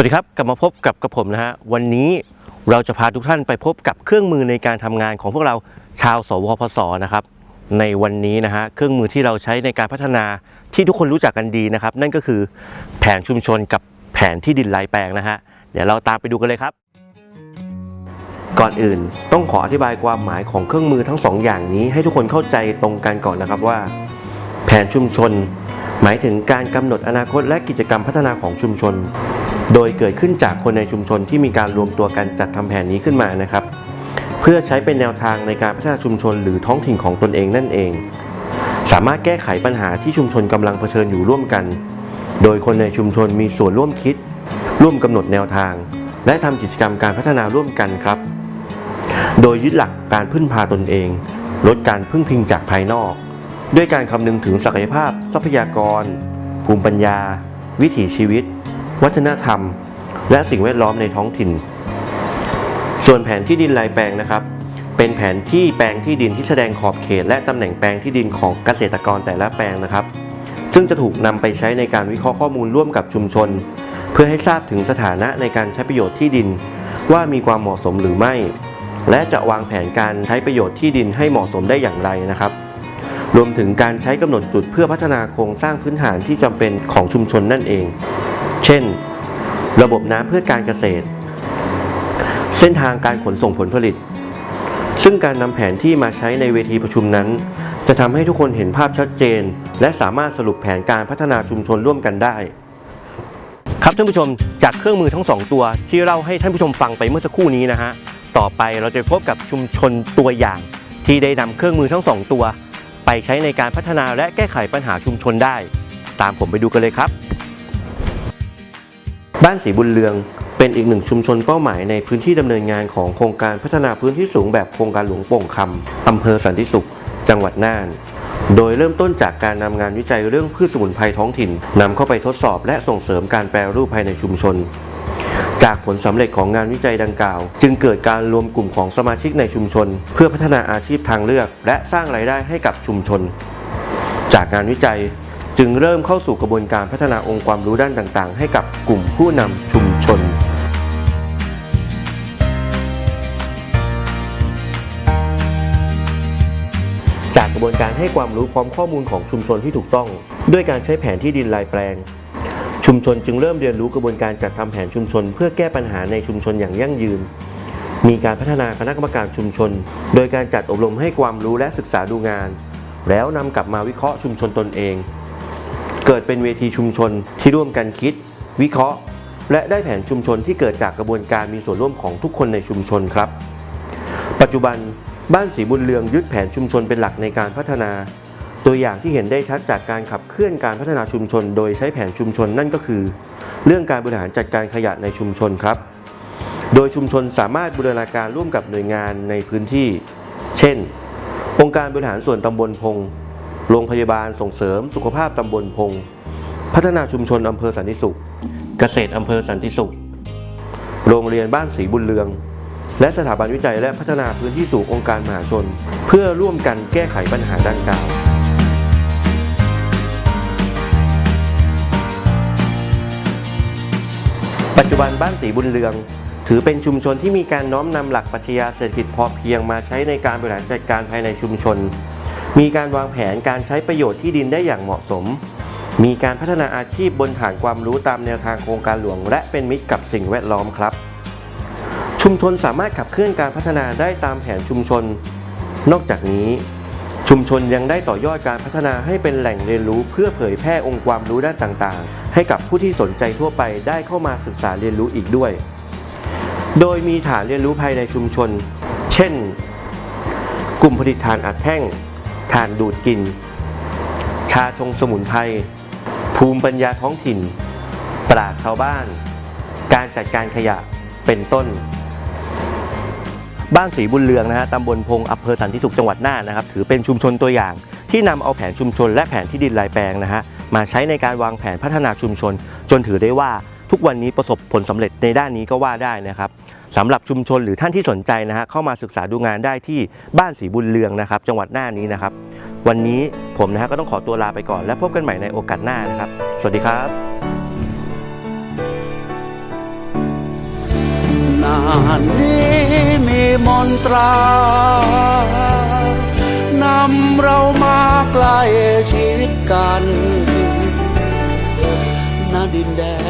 สวัสดีครับ กลับมาพบกับกระผมนะฮะวันนี้เราจะพาทุกท่านไปพบกับเครื่องมือในการทำงานของพวกเราชาวสวพศนะครับ ในวันนี้นะฮะเครื่องมือที่เราใช้ในการพัฒนาที่ทุกคนรู้จักกันดีนะครับ นั่นก็คือแผนชุมชนกับแผนที่ดินลายแปลงนะฮะเดี๋ยวเราตามไปดูกันเลยครับ ก่อนอื่นต้องขออธิบายความหมายของเครื่องมือทั้งสองอย่างนี้ ให้ทุกคนเข้าใจตรงกันก่อนนะครับว่า แผนชุมชน หมายถึงการกำหนดอนาคตและกิจกรรมพัฒนาของชุมชน โดยเกิดขึ้นจากคนในชุมชนที่มีการรวมตัวกันจัดทำแผนนี้ขึ้นมานะครับ เพื่อใช้เป็นแนวทางในการพัฒนาชุมชนหรือท้องถิ่นของตนเองนั่นเอง สามารถแก้ไขปัญหาที่ชุมชนกำลังเผชิญอยู่ร่วมกัน โดยคนในชุมชนมีส่วนร่วมคิด ร่วมกำหนดแนวทาง และทำกิจกรรมการพัฒนาร่วมกันครับ โดยยึดหลักการพึ่งพาตนเอง ลดการพึ่งพิงจากภายนอก ด้วยการคำนึงถึงศักยภาพ ทรัพยากร ภูมิปัญญา วิถีชีวิต วัฒนธรรม และสิ่งแวดล้อมในท้องถิ่น ส่วนแผนที่ดินลายแปลงนะครับ เป็นแผนที่แปลงที่ดินที่แสดงขอบเขต และตำแหน่งแปลงที่ดินของเกษตรกรแต่ละแปลงนะครับ ซึ่งจะถูกนำไปใช้ในการวิเคราะห์ข้อมูลร่วมกับชุมชน เพื่อให้ทราบถึงสถานะในการใช้ประโยชน์ที่ดิน ว่ามีความเหมาะสมหรือไม่ และจะวางแผนการใช้ประโยชน์ที่ดินให้เหมาะสมได้อย่างไรนะครับรวมถึงการใช้กำหนดจุดเพื่อพัฒนาโครงสร้างพื้นฐานที่จำเป็นของชุมชนนั่นเอง เช่น ระบบน้ำเพื่อการเกษตร เส้นทางการขนส่งผลผลิต ซึ่งการนำแผนที่มาใช้ในเวทีประชุมนั้น จะทำให้ทุกคนเห็นภาพชัดเจน และสามารถสรุปแผนการพัฒนาชุมชนร่วมกันได้ ครับท่านผู้ชมจากเครื่องมือทั้งสองตัวที่เราให้ท่านผู้ชมฟังไปเมื่อสักครู่นี้นะฮะต่อไปเราจะพบกับชุมชนตัวอย่าง ที่ได้นำเครื่องมือทั้งสองตัว ไปใช้ในการพัฒนาและแก้ไขปัญหาชุมชนได้ ตามผมไปดูกันเลยครับ บ้านสีบุญเรืองเป็นอีกหนึ่งชุมชนเป้าหมายในพื้นที่ดำเนินงานของโครงการพัฒนาพื้นที่สูงแบบโครงการหลวงโป่งคำอำเภอสันติสุข จังหวัดน่าน โดยเริ่มต้นจากการนำงานวิจัยเรื่องพืชสมุนไพรท้องถิ่นนำเข้าไปทดสอบและส่งเสริมการแปรรูปภายในชุมชน จากผลสำเร็จของงานวิจัยดังกล่าว จึงเกิดการรวมกลุ่มของสมาชิกในชุมชน เพื่อพัฒนาอาชีพทางเลือก และสร้างรายได้ให้กับชุมชน จากงานวิจัย จึงเริ่มเข้าสู่กระบวนการพัฒนาองค์ความรู้ด้านต่างๆ ให้กับกลุ่มผู้นำชุมชน จากกระบวนการให้ความรู้พร้อมข้อมูลของชุมชนที่ถูกต้อง ด้วยการใช้แผนที่ดินลายแปลง ชุมชนจึงเริ่มเรียนรู้กระบวนการจัดทำแผนชุมชน เพื่อแก้ปัญหาในชุมชนอย่างยั่งยืนมีการพัฒนาคณะกรรมการชุมชน โดยการจัดอบรมให้ความรู้และศึกษาดูงาน แล้วนำกลับมาวิเคราะห์ชุมชนตนเอง เกิดเป็นเวทีชุมชนที่ร่วมกันคิด วิเคราะห์ และได้แผนชุมชนที่เกิดจากกระบวนการมีส่วนร่วมของทุกคนในชุมชนครับ ปัจจุบันบ้านสีบุญเรืองยึดแผนชุมชนเป็นหลักในการพัฒนา ตัวอย่างที่เห็นได้ชัดจากการขับเคลื่อนการพัฒนาชุมชน โดยใช้แผนชุมชนนั่นก็คือ เรื่องการบริหารจัดการขยะในชุมชนครับ โดยชุมชนสามารถบูรณาการร่วมกับหน่วยงานในพื้นที่ เช่น องค์การบริหารส่วนตำบลพง โรงพยาบาลส่งเสริมสุขภาพตำบลพง พัฒนาชุมชนอำเภอสันติสุข เกษตรอำเภอสันติสุข โรงเรียนบ้านสีบุญเรือง และสถาบันวิจัยและพัฒนาพื้นที่สู่องค์การมหาชน เพื่อร่วมกันแก้ไขปัญหาดังกล่าวปัจจุบันบ้านสีบุญเรือง ถือเป็นชุมชนที่มีการน้อมนำหลักปรัชญาเศรษฐกิจพอเพียงมาใช้ในการบริหารจัดการภายในชุมชน มีการวางแผนการใช้ประโยชน์ที่ดินได้อย่างเหมาะสม มีการพัฒนาอาชีพบนฐานความรู้ตามแนวทางโครงการหลวง และเป็นมิตรกับสิ่งแวดล้อมครับ ชุมชนสามารถขับเคลื่อนการพัฒนาได้ตามแผนชุมชน นอกจากนี้ ชุมชนยังได้ต่อยอดการพัฒนาให้เป็นแหล่งเรียนรู้เพื่อเผยแพร่องค์ความรู้ด้านต่างๆ ให้กับผู้ที่สนใจทั่วไปได้เข้ามาศึกษาเรียนรู้อีกด้วย โดยมีฐานเรียนรู้ภายในชุมชน เช่น กลุ่มผลิตถ่านอัดแท่ง ถ่านดูดกลิ่น ชาชงสมุนไพร ภูมิปัญญาท้องถิ่น ปราชชาวบ้าน การจัดการขยะ เป็นต้น บ้านสีบุญเรืองนะฮะตำบลพงอำเภอสันติสุขจังหวัดน่านนะครับ ถือเป็นชุมชนตัวอย่างที่นำเอาแผนชุมชนและแผนที่ดินลายแปลงนะฮะมาใช้ในการวางแผนพัฒนาชุมชน จนถือได้ว่า ทุกวันนี้ประสบผลสำเร็จในด้านนี้ก็ว่าได้นะครับสำหรับชุมชนหรือท่านที่สนใจนะฮะเข้ามาศึกษาดูงานได้ที่บ้านสีบุญเรืองนะครับ จังหวัดน่านนี้นะครับ วันนี้ผมนะฮะก็ต้องขอตัวลาไปก่อน และพบกันใหม่ในโอกาสหน้านะครับ สวัสดีครับนานนี้มีมนตรานำเรามาใกล้ชิดกันณดินแดน